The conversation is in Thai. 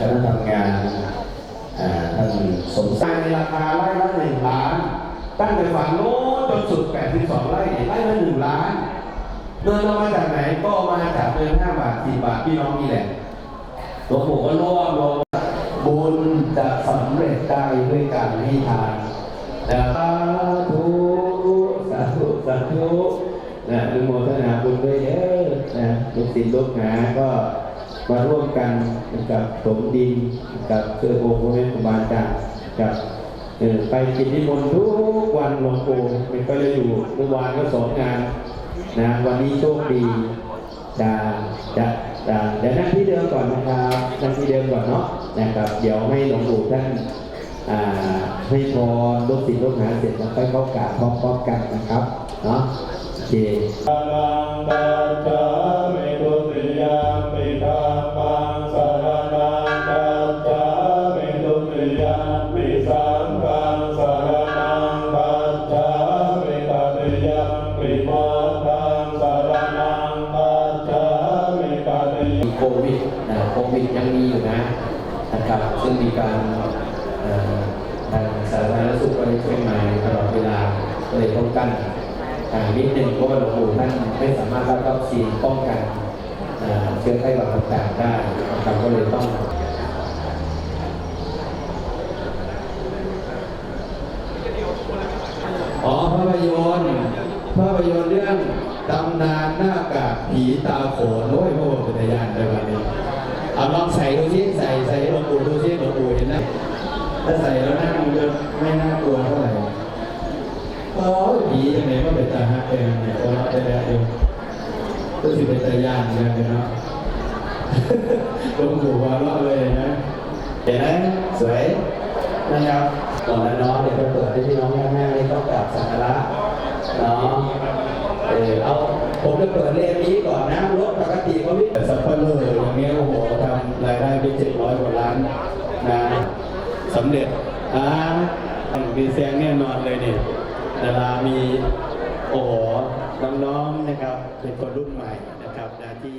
คณะทำงานท่านสมศักดิ์ในราคาไร่ละหนึ่งล้าน ตั้งแต่ฝั่งโน้นจนสุด82ไร่เนี่ยไร่ละหนึ่งล้านเงินเรามาจากไหนก็มาจากเงิน5บาท10บาทพี่น้องนี่แหละหลวงปู่ก็ร่วมรวมบุญจะสำเร็จได้ด้วยการให้ทานนะสาธุสาธุสาธุนะอนุโมทนาบุญด้วยเด้อนะลูกศิษย์ลูกหาก็ มาร่วมกันกับสมดินกับเสื้อโอพระเวทครูบาอาจากับไปกินนิมนต์ทุกวันหลวงปู่มันก็เลยอยู่เมื่อวานก็สองงานนะวันนี้โชคดีจะจะจะเดี๋ยวนั่งที่เดิมก่อนนะครับนั่งที่เดิมก่อนเนาะนะครับ เดี๋ยวให้หลวงปู่ท่านอ่าให้พรลูกศิษย์ลูกหาเสร็จแล้วค่อยเข้ากราบพร้อมๆกันนะครับเนาะโอเค โควิดนะโควิดยังมีอยู่นะนะครับซึ่งมีการทางสาธารณสุขก็ได้ช่วยมาตลอดเวลาก็เลยป้องกันอ่านิดหนึ่งเพราะว่าหลวงปู่ท่านไม่สามารถรับวัคซีนป้องกันเอ่อเชื้อไข้หวัดต่างๆได้นะครับก็เลยต้อง อ๋อภาพยนตร์ ภาพยนตร์เรื่องตำนานหน้ากากผีตาโขนโอ้ยพระองค์เป็นยานเลยวันนี้เอาลองใส่ดูสิใส่ใส่หลวงปู่ดูสิหลวงปู่เห็นนะถ้าใส่แล้วหน้ามันจะไม่น่ากลัวเท่าไหร่โอ้ยผียังไงก็เป็นตาฮักเองเนี่ยโอ้ยเป็นแล้วเองก็สิเป็นตายานเนกันเนาะหลวงปู่ว่าลาะเลยนะเห็นไหมสวยนะครับก่อนแล้วเนาะเดี๋ยเปิดให้พี่น้องแม่ๆได้ต้องกราบสักการะ เนาะเออเอาผมจะเปิดเลนนี้ก่อนนะรถปกติเขาวิ่งสัปเหร่ออย่างเงี้ยโอ้โหทำรายได้ไปเจ็ดร้อยกว่าล้านนะสำเร็จอ่ามีแซงแน่นอนเลยเนี่ยดารามีโอ้โหน้องๆนะครับ เป็นคนรุ่นใหม่นะครับนะที่